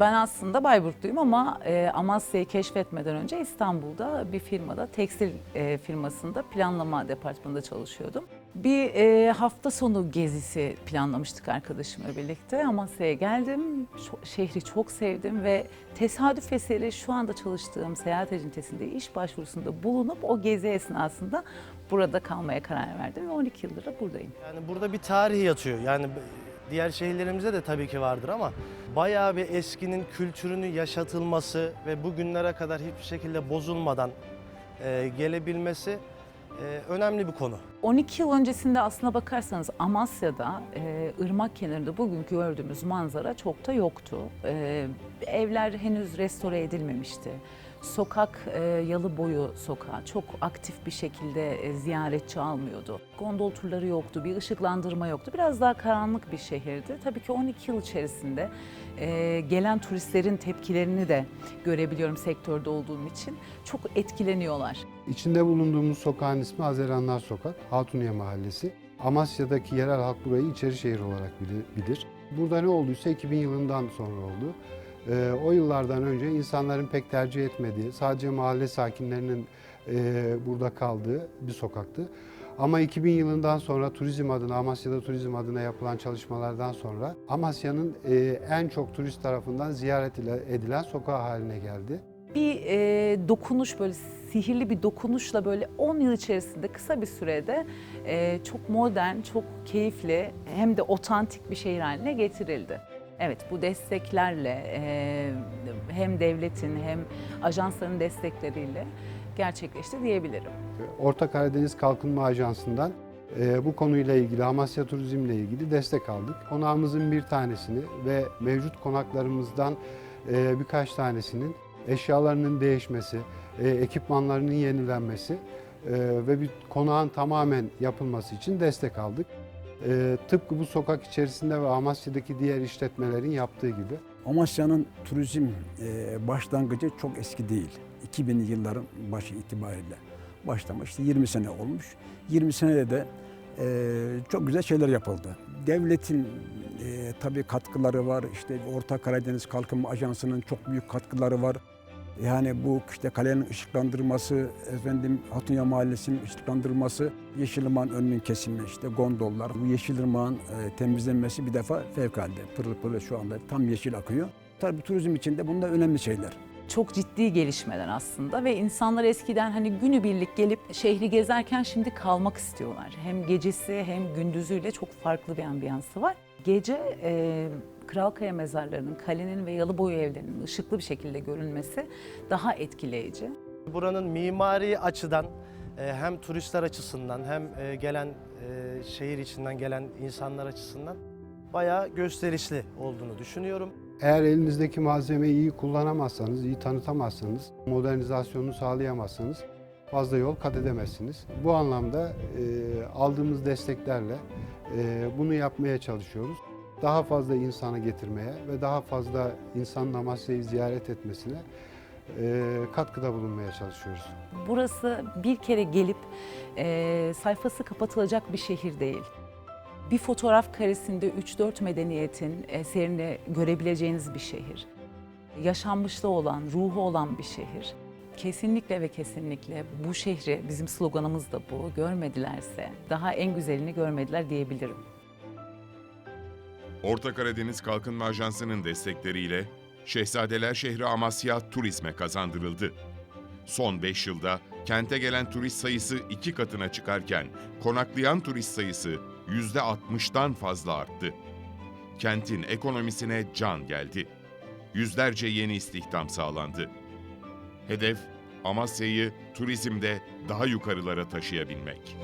Ben aslında Bayburtluyum ama e, Amasya'yı keşfetmeden önce İstanbul'da bir firmada, tekstil e, firmasında planlama departmanında çalışıyordum. Bir e, hafta sonu gezisi planlamıştık arkadaşımla birlikte. Amasya'ya geldim, şehri çok sevdim ve tesadüf eseri şu anda çalıştığım seyahat acentesinde iş başvurusunda bulunup o gezi esnasında burada kalmaya karar verdim ve 12 yıldır da buradayım. Yani burada bir tarih yatıyor. Yani diğer şehirlerimizde de tabii ki vardır ama bayağı bir eskinin kültürünü yaşatılması ve bugünlere kadar hiçbir şekilde bozulmadan e, gelebilmesi e, önemli bir konu. 12 yıl öncesinde aslına bakarsanız Amasya'da e, ırmak kenarında bugün gördüğümüz manzara çok da yoktu. E, evler henüz restore edilmemişti. Sokak e, yalı boyu sokağı çok aktif bir şekilde e, ziyaretçi almıyordu. Gondol turları yoktu, bir ışıklandırma yoktu. Biraz daha karanlık bir şehirdi. Tabii ki 12 yıl içerisinde e, gelen turistlerin tepkilerini de görebiliyorum sektörde olduğum için. Çok etkileniyorlar. İçinde bulunduğumuz sokağın ismi Haziranlar Sokak, Hatuniye Mahallesi. Amasya'daki yerel halk burayı İçerişehir olarak bili- bilir. Burada ne olduysa 2000 yılından sonra oldu. Ee, o yıllardan önce insanların pek tercih etmediği, sadece mahalle sakinlerinin e, burada kaldığı bir sokaktı. Ama 2000 yılından sonra turizm adına, Amasya'da turizm adına yapılan çalışmalardan sonra Amasya'nın e, en çok turist tarafından ziyaret ile- edilen sokağı haline geldi. bir e, dokunuş böyle sihirli bir dokunuşla böyle 10 yıl içerisinde kısa bir sürede e, çok modern, çok keyifli hem de otantik bir şehir haline getirildi. Evet bu desteklerle hem devletin hem ajansların destekleriyle gerçekleşti diyebilirim. Orta Karadeniz Kalkınma Ajansı'ndan bu konuyla ilgili, Amasya Turizm'le ilgili destek aldık. Konağımızın bir tanesini ve mevcut konaklarımızdan birkaç tanesinin eşyalarının değişmesi, ekipmanlarının yenilenmesi ve bir konağın tamamen yapılması için destek aldık. E, tıpkı bu sokak içerisinde ve Amasya'daki diğer işletmelerin yaptığı gibi. Amasya'nın turizm e, başlangıcı çok eski değil. 2000'li yılların başı itibariyle başlamış. İşte 20 sene olmuş. 20 senede de e, çok güzel şeyler yapıldı. Devletin e, tabii katkıları var. İşte Orta Karadeniz Kalkınma Ajansı'nın çok büyük katkıları var. Yani bu işte kalenin ışıklandırması, efendim Hatunya Mahallesi'nin ışıklandırması, Yeşilırmak'ın önünün kesimi, işte gondollar, bu Yeşilırmak'ın e, temizlenmesi bir defa fevkalade. Pırıl pırıl şu anda tam yeşil akıyor. Tabii turizm için de bunlar önemli şeyler. çok ciddi gelişmeler aslında ve insanlar eskiden hani günübirlik gelip şehri gezerken şimdi kalmak istiyorlar. Hem gecesi hem gündüzüyle çok farklı bir ambiyansı var. Gece e, Kralkaya mezarlarının, kalenin ve Yalıboyu evlerinin ışıklı bir şekilde görünmesi daha etkileyici. Buranın mimari açıdan e, hem turistler açısından hem e, gelen e, şehir içinden gelen insanlar açısından bayağı gösterişli olduğunu düşünüyorum. Eğer elinizdeki malzemeyi iyi kullanamazsanız, iyi tanıtamazsanız, modernizasyonunu sağlayamazsanız fazla yol kat edemezsiniz. Bu anlamda e, aldığımız desteklerle e, bunu yapmaya çalışıyoruz. Daha fazla insanı getirmeye ve daha fazla insanın Amasya'yı ziyaret etmesine e, katkıda bulunmaya çalışıyoruz. Burası bir kere gelip e, sayfası kapatılacak bir şehir değil. Bir fotoğraf karesinde 3-4 medeniyetin eserini görebileceğiniz bir şehir. Yaşanmışlığı olan, ruhu olan bir şehir. Kesinlikle ve kesinlikle bu şehri, bizim sloganımız da bu, görmedilerse daha en güzelini görmediler diyebilirim. Orta Karadeniz Kalkınma Ajansı'nın destekleriyle Şehzadeler şehri Amasya turizme kazandırıldı. Son 5 yılda kente gelen turist sayısı iki katına çıkarken konaklayan turist sayısı %60'dan fazla arttı. Kentin ekonomisine can geldi. Yüzlerce yeni istihdam sağlandı. Hedef Amasya'yı turizmde daha yukarılara taşıyabilmek.